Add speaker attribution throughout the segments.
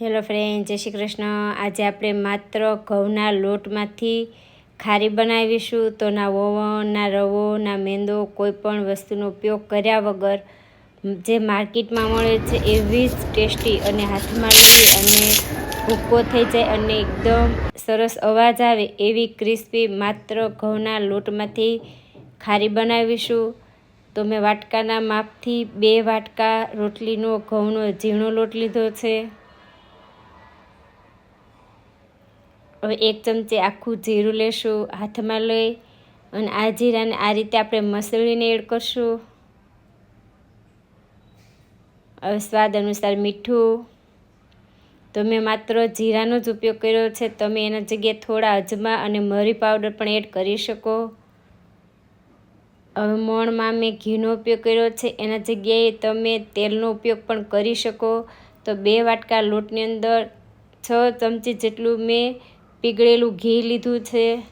Speaker 1: Hello friend, જય શ્રી કૃષ્ણ. આજે આપણે માત્ર ઘઉંના લોટમાંથી ખારી બનાવીશું. તો ના ઓવન ના રવો, ના મેંદો, કોઈ પણ વસ્તુનો ઉપયોગ કર્યા વગર જે માર્કેટમાં મળે છે એવી જ ટેસ્ટી અને હાથમાં લઈ અને ભૂક્કો થઈ જાય અને એકદમ સરસ અવાજ આવે એવી ક્રિસ્પી માત્ર ઘઉંના લોટમાંથી ખારી બનાવીશું. તો મેં વાટકાના માપથી બે વાટકા રોટલીનો, ઘઉંનો, ઝીણો લોટ લીધો છે. હવે એક ચમચી આખું જીરું લેશું, હાથમાં લઈ અને આ જીરાને આ રીતે આપણે મસળીને એડ કરશું. હવે સ્વાદ અનુસાર મીઠું. તો મેં માત્ર જીરાનો જ ઉપયોગ કર્યો છે, તમે એના જગ્યાએ થોડા અજમા અને મરી પાવડર પણ એડ કરી શકો. હવે મોણમાં મેં ઘીનો ઉપયોગ કર્યો છે, એના જગ્યાએ તમે તેલનો ઉપયોગ પણ કરી શકો. તો બે વાટકા લોટની અંદર છ ચમચી જેટલું મેં પીગળેલું ઘી લીધું છે.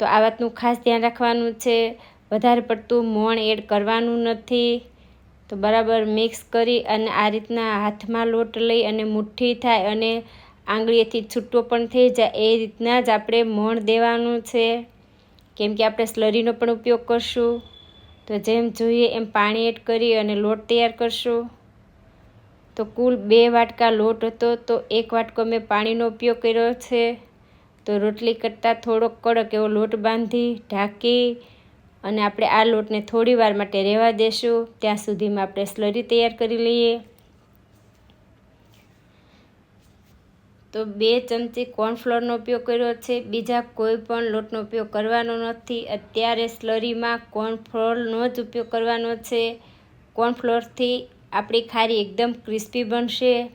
Speaker 1: તો આ વાતનું ખાસ ધ્યાન રાખવાનું છે. વધારે પડતું મોણ એડ કરવાનું નથી. તો બરાબર મિક્સ કરી અને આ રીતના હાથમાં લોટ લઈ અને મુઠ્ઠી થાય અને આંગળીએથી છૂટો પણ થઈ જાય. એ રીતના જ આપણે મોણ દેવાનું છે. કેમ કે આપણે સ્લરીનો પણ ઉપયોગ કરશું. તો જેમ જોઈએ એમ પાણી એડ કરી અને લોટ તૈયાર કરશું. તો કુલ બે વાટકા લોટ હતો, તો એક વાટકો મેં પાણીનો ઉપયોગ કર્યો છે. તો રોટલી કરતાં થોડોક કડક એવો લોટ બાંધી, ઢાંકી અને આપણે આ લોટને થોડી વાર માટે રહેવા દેશું. ત્યાં સુધીમાં આપણે સ્લરી તૈયાર કરી લઈએ. તો બે ચમચી કોર્નફ્લોરનો ઉપયોગ કર્યો છે. બીજા કોઈ પણ લોટનો ઉપયોગ કરવાનો નથી. અત્યારે સ્લરીમાં કોર્નફ્લોરનો જ ઉપયોગ કરવાનો છે. કોર્નફ્લોરથી આપણી ખારી એકદમ ક્રિસ્પી બનશે.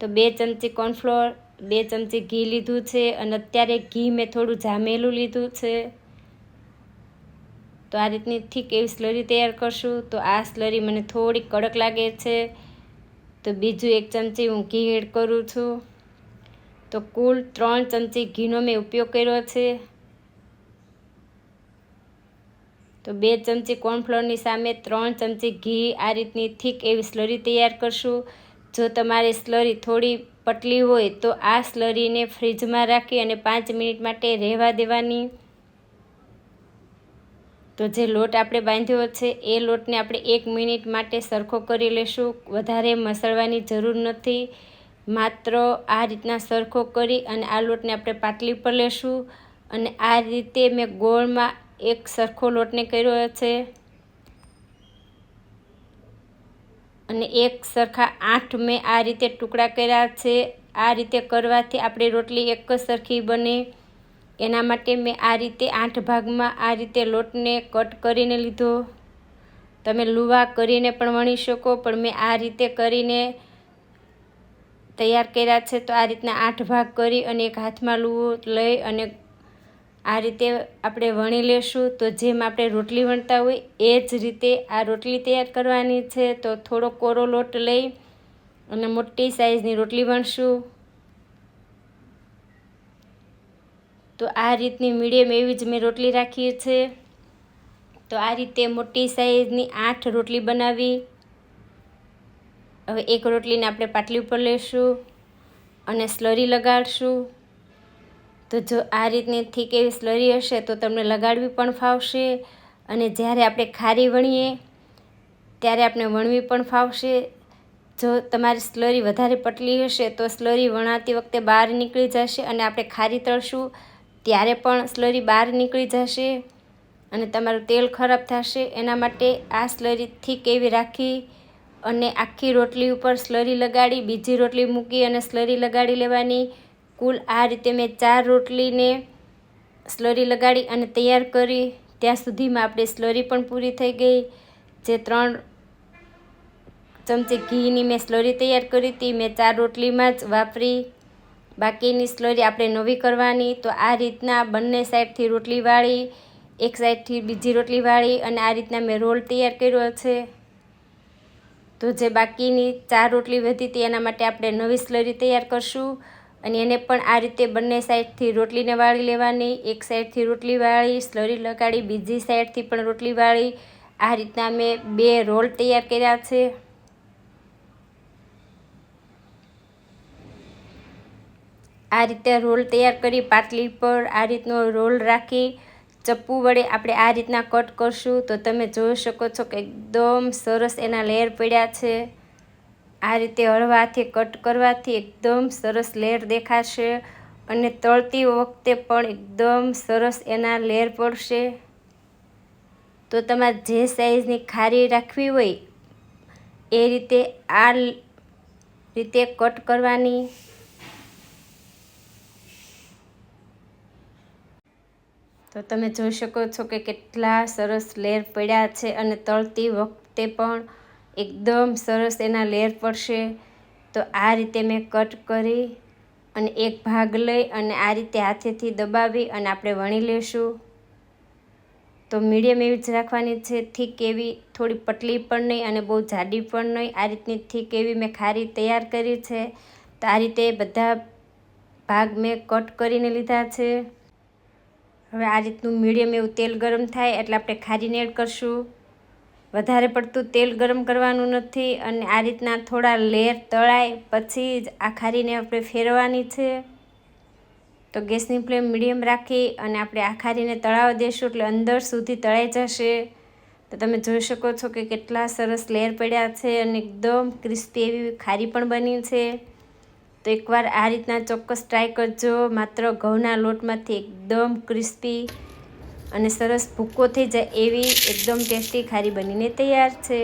Speaker 1: તો બે ચમચી કોર્નફ્લોર, બે ચમચી ઘી લીધું છે અને અત્યારે ઘી મેં થોડું જામેલું લીધું છે. તો આ રીતની થીક એવી સ્લરી તૈયાર કરશું. તો આ સ્લરી મને થોડી કડક લાગે છે. તો બીજું એક ચમચી હું ઘી એડ કરું છું. તો કુલ ત્રણ ચમચી ઘીનો મેં ઉપયોગ કર્યો છે. તો બે ચમચી કોર્નફ્લોરની સામે ત્રણ ચમચી ઘી આ રીતની થીક એવી સ્લરી તૈયાર કરશું. જો તમારી સ્લરી થોડી પટલી હોય તો આ સ્લરીને ફ્રીજમાં રાખી અને પાંચ મિનિટ માટે રહેવા દેવાની. તો જે લોટ આપણે બાંધ્યો છે એ લોટને આપણે એક મિનિટ માટે સરખો કરી લેશું. વધારે મસળવાની જરૂર નથી. માત્ર આ રીતના સરખો કરી અને આ લોટને આપણે પાટલી પર લેશું. અને આ રીતે મેં ગોળમાં એક સરખો લોટને કર્યો છે. અને એક સરખા આઠ મેં આ રીતે ટુકડા કર્યા છે. આ રીતે કરવાથી આપણી રોટલી એક સરખી બને. એના માટે મેં આ રીતે આઠ ભાગમાં આ રીતે લોટને કટ કરીને લીધો. તમે લુવા કરીને પણ વણી શકો, પણ મેં આ રીતે કરીને તૈયાર કર્યા છે. તો આ રીતના આઠ ભાગ કરી અને એક હાથમાં લુવો લઈ અને આ રીતે આપણે વણી લેશું. તો જેમ આપણે રોટલી વણતા હોય એ જ રીતે આ રોટલી તૈયાર કરવાની છે. તો થોડો કોરો લોટ લઈ અને મોટી સાઈઝની રોટલી વણશું. તો આ રીતની મીડિયમ એવી જ મેં રોટલી રાખી છે. તો આ રીતે મોટી સાઈઝની આઠ રોટલી બનાવી. હવે એક રોટલીને આપણે પાટલી ઉપર લેશું અને સ્લરી લગાડશું. તો જો આ રીતની થીક એવી સ્લરી હશે તો તમને લગાડવી પણ ફાવશે અને જ્યારે આપણે ખારી વણીએ, ત્યારે આપણે વણવી પણ ફાવશે. જો તમારી સ્લરી વધારે પટલી હશે તો સ્લરી વણાતી વખતે બહાર નીકળી જશે અને આપણે ખારી તળશું, ત્યારે પણ સ્લરી બહાર નીકળી જશે અને તમારું તેલ ખરાબ થશે. એના માટે આ સ્લરી થીક એવી રાખી અને આખી રોટલી ઉપર સ્લરી લગાડી, બીજી રોટલી મૂકી અને સ્લરી લગાડી લેવાની. કુલ આ રીતે મેં ચાર રોટલીને સ્લરી લગાડી અને તૈયાર કરી. ત્યાં સુધીમાં આપણે સ્લરી પણ પૂરી થઈ ગઈ. જે ત્રણ ચમચી ઘીની મેં સ્લરી તૈયાર કરી હતી, મેં ચાર રોટલીમાં જ વાપરી. બાકીની સ્લરી આપણે નવી કરવાની. તો આ રીતના બંને સાઈડથી રોટલી વાળી, એક સાઈડથી બીજી રોટલી વાળી અને આ રીતના મેં રોલ તૈયાર કર્યો છે. તો જે બાકીની ચાર રોટલી વધી હતી, એના માટે આપણે નવી સ્લરી તૈયાર કરશું. અને એને પણ આ રીતે બંને સાઈડથી રોટલીને વાળી લેવાની. એક સાઈડથી રોટલી વાળી, સ્લરી લગાડી, બીજી સાઈડથી પણ રોટલી વાળી. આ રીતના મેં બે રોલ તૈયાર કર્યા છે. આ રીતે રોલ તૈયાર કરી પાટલી પર આ રીતનો રોલ રાખી. ચપ્પુ વડે આપણે આ રીતના કટ કરશું. તો તમે જોઈ શકો છો કે એકદમ સરસ એના લેયર પડ્યા છે. આ રીતે હળવાથી, કટ કરવાથી એકદમ સરસ લેર દેખાશે અને તળતી વખતે પણ એકદમ સરસ એના લેર પડશે. તો તમારે જે સાઈઝની ખારી રાખવી હોય, એ રીતે આ રીતે કટ કરવાની. તો તમે જોઈ શકો છો કે કેટલા સરસ લેર પડ્યા છે અને તળતી વખતે પણ એકદમ સરસ એના લેર પડશે. તો આ રીતે મેં કટ કરી અને એક ભાગ લઈ અને આ રીતે હાથેથી દબાવી અને આપણે વણી લેશું. તો મીડિયમ એવી જ રાખવાની છે, થીક એવી થોડી પતલી પણ નહીં અને બહુ જાડી પણ નહીં. આ રીતની થીક એવી મેં ખારી તૈયાર કરી છે. તો આ રીતે બધા ભાગ મેં કટ કરીને લીધા છે. હવે આ રીતનું મીડિયમ એવું તેલ ગરમ થાય એટલે આપણે ખારીને એડ કરશું. વધારે પડતું તેલ ગરમ કરવાનું નથી અને આ રીતના થોડા લેર તળાય પછી જ આ ખારીને આપણે ફેરવાની છે. તો ગેસની ફ્લેમ મીડિયમ રાખી અને આપણે આ ખારીને તળાવવા દઈશું એટલે અંદર સુધી તળાઈ જશે. તો તમે જોઈ શકો છો કે કેટલા સરસ લેર પડ્યા છે અને એકદમ ક્રિસ્પી એવી ખારી પણ બની છે. તો એકવાર આ રીતના ચોક્કસ ટ્રાય કરજો. માત્ર ઘઉંના લોટમાંથી એકદમ ક્રિસ્પી અને સરસ ભૂકો થઈ જાય એવી એકદમ ટેસ્ટી ખારી બનીને તૈયાર છે.